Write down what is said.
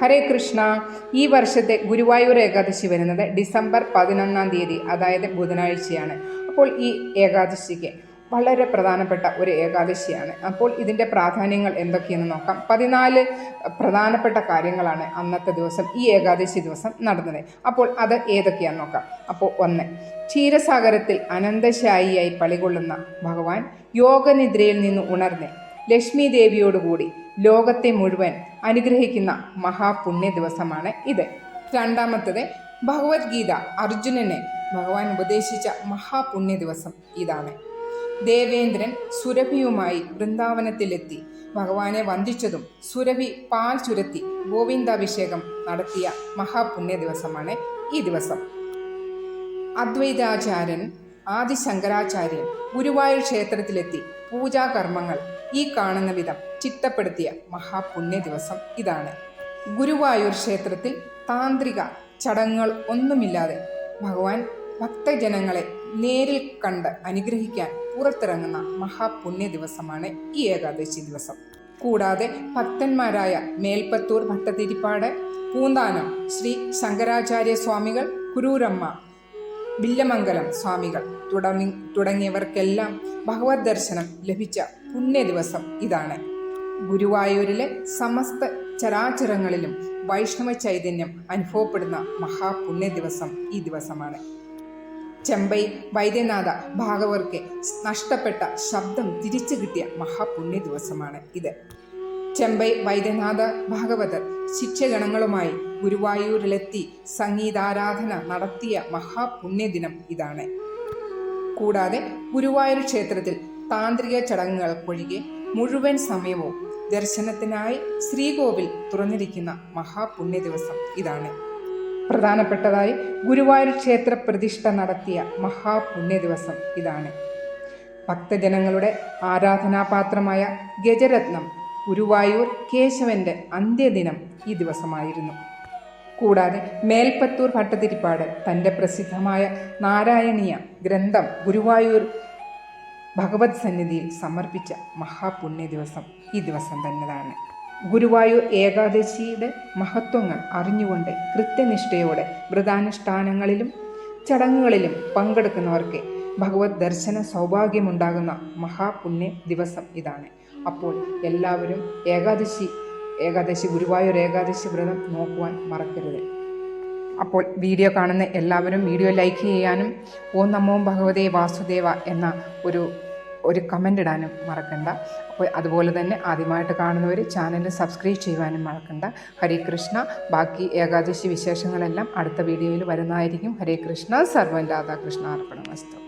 ഹരേ കൃഷ്ണ. ഈ വർഷത്തെ ഗുരുവായൂർ ഏകാദശി വരുന്നത് ഡിസംബർ പതിനൊന്നാം തീയതി അതായത് ബുധനാഴ്ചയാണ്. അപ്പോൾ ഈ ഏകാദശിക്ക് വളരെ പ്രധാനപ്പെട്ട ഒരു ഏകാദശിയാണ്. അപ്പോൾ ഇതിന്റെ പ്രാധാന്യങ്ങൾ എന്തൊക്കെയെന്ന് നോക്കാം. പതിനാല് പ്രധാനപ്പെട്ട കാര്യങ്ങളാണ് അന്നത്തെ ദിവസം ഈ ഏകാദശി ദിവസം നടന്നത്. അപ്പോൾ അത് ഏതൊക്കെയാണെന്ന് നോക്കാം. അപ്പോൾ ഒന്ന് ക്ഷീരസാഗരത്തിൽ അനന്തശായിയായി പളികൊള്ളുന്ന ഭഗവാൻ യോഗനിദ്രയിൽ നിന്ന് ഉണർന്ന് ലക്ഷ്മി ദേവിയോടുകൂടി ലോകത്തെ മുഴുവൻ അനുഗ്രഹിക്കുന്ന മഹാപുണ്യ ദിവസമാണ് ഇത്. രണ്ടാമത്തത് ഭഗവത്ഗീത. അർജുനനെ ഭഗവാൻ ഉപദേശിച്ച മഹാപുണ്യ ദിവസം ഇതാണ്. ദേവേന്ദ്രൻ സുരഭിയുമായി വൃന്ദാവനത്തിലെത്തി. ഭഗവാനെ വന്ദിച്ചതും സുരഭി പാൽ ചുരത്തി ഗോവിന്ദാഭിഷേകം നടത്തിയ മഹാപുണ്യ ദിവസമാണ് ഈ ദിവസം. അദ്വൈതാചാര്യൻ ആദിശങ്കരാചാര്യൻ ഗുരുവായൂർ ക്ഷേത്രത്തിലെത്തി പൂജാകർമ്മങ്ങൾ ഈ കാണുന്ന വിധം ചിട്ടപ്പെടുത്തിയ മഹാപുണ്യ ദിവസം ഇതാണ്. ഗുരുവായൂർ ക്ഷേത്രത്തിൽ താന്ത്രിക ചടങ്ങുകൾ ഒന്നുമില്ലാതെ ഭഗവാൻ ഭക്തജനങ്ങളെ നേരിൽ കണ്ട് അനുഗ്രഹിക്കാൻ പുറത്തിറങ്ങുന്ന മഹാപുണ്യ ദിവസമാണ് ഈ ഏകാദശി ദിവസം. കൂടാതെ ഭക്തന്മാരായ മേൽപ്പത്തൂർ ഭക്തതിരിപ്പാട് പൂന്താനം ശ്രീ ശങ്കരാചാര്യ സ്വാമികൾ കുരൂരമ്മ വില്ലമംഗലം സ്വാമികൾ തുടങ്ങി തുടങ്ങിയവർക്കെല്ലാം ഭഗവത് ദർശനം ലഭിച്ച പുണ്യ ദിവസം ഇതാണ്. ഗുരുവായൂരിലെ സമസ്ത ചരാചരങ്ങളിലും വൈഷ്ണവ ചൈതന്യം അനുഭവപ്പെടുന്ന മഹാപുണ്യ ദിവസം ഈ ദിവസമാണ്. ചെമ്പൈ വൈദ്യനാഥ ഭാഗവർക്ക് നഷ്ടപ്പെട്ട ശബ്ദം തിരിച്ചു കിട്ടിയ മഹാപുണ്യ ദിവസമാണ് ഇത്. ചെമ്പൈ വൈദ്യനാഥ ഭാഗവതർ ശിക്ഷഗണങ്ങളുമായി ഗുരുവായൂരിലെത്തി സംഗീതാരാധന നടത്തിയ മഹാപുണ്യദിനം ഇതാണ്. കൂടാതെ ഗുരുവായൂർ ക്ഷേത്രത്തിൽ താന്ത്രിക ചടങ്ങുകൾക്കൊഴികെ മുഴുവൻ സമയവും ദർശനത്തിനായി ശ്രീകോവിൽ തുറന്നിരിക്കുന്ന മഹാപുണ്യ ദിവസം ഇതാണ്. പ്രധാനപ്പെട്ടതായി ഗുരുവായൂർ ക്ഷേത്ര പ്രതിഷ്ഠ നടത്തിയ മഹാപുണ്യ ദിവസം ഇതാണ്. ഭക്തജനങ്ങളുടെ ആരാധനാപാത്രമായ ഗജരത്നം ഗുരുവായൂർ കേശവന്റെ അന്ത്യദിനം ഈ ദിവസമായിരുന്നു. കൂടാതെ മേൽപ്പത്തൂർ ഭട്ടതിരിപ്പാട് തന്റെ പ്രസിദ്ധമായ നാരായണീയ ഗ്രന്ഥം ഗുരുവായൂർ ഭഗവത് സന്നിധിയിൽ സമർപ്പിച്ച മഹാപുണ്യ ദിവസം ഈ ദിവസം തന്നെയാണ് ഗുരുവായൂർ ഏകാദശിയുടെ മഹത്വങ്ങൾ അറിഞ്ഞുകൊണ്ട് കൃത്യനിഷ്ഠയോടെ വ്രതാനുഷ്ഠാനങ്ങളിലും ചടങ്ങുകളിലും പങ്കെടുക്കുന്നവർക്ക് ഭഗവത് ദർശന സൗഭാഗ്യമുണ്ടാകുന്ന മഹാപുണ്യ ദിവസം ഇതാണ്. അപ്പോൾ എല്ലാവരും ഏകാദശി ഏകാദശി ഗുരുവായൂർ ഏകാദശി വ്രതം നോക്കുവാൻ മറക്കരുത്. അപ്പോൾ വീഡിയോ കാണുന്ന എല്ലാവരും വീഡിയോ ലൈക്ക് ചെയ്യാനും ഓം നമോ ഭഗവതേ വാസുദേവ എന്ന ഒരു ഒരു കമന്റ് ഇടാനും മറക്കണ്ട. അപ്പോൾ അതുപോലെ തന്നെ ആദ്യമായിട്ട് കാണുന്നവർ ചാനൽ സബ്സ്ക്രൈബ് ചെയ്യുവാനും മറക്കണ്ട. ഹരേ കൃഷ്ണ. ബാക്കി ഏകാദശി വിശേഷങ്ങളെല്ലാം അടുത്ത വീഡിയോയിൽ വരുന്നതായിരിക്കും. ഹരേ കൃഷ്ണ. സർവം രാധാകൃഷ്ണ. അർപ്പണമസ്തു.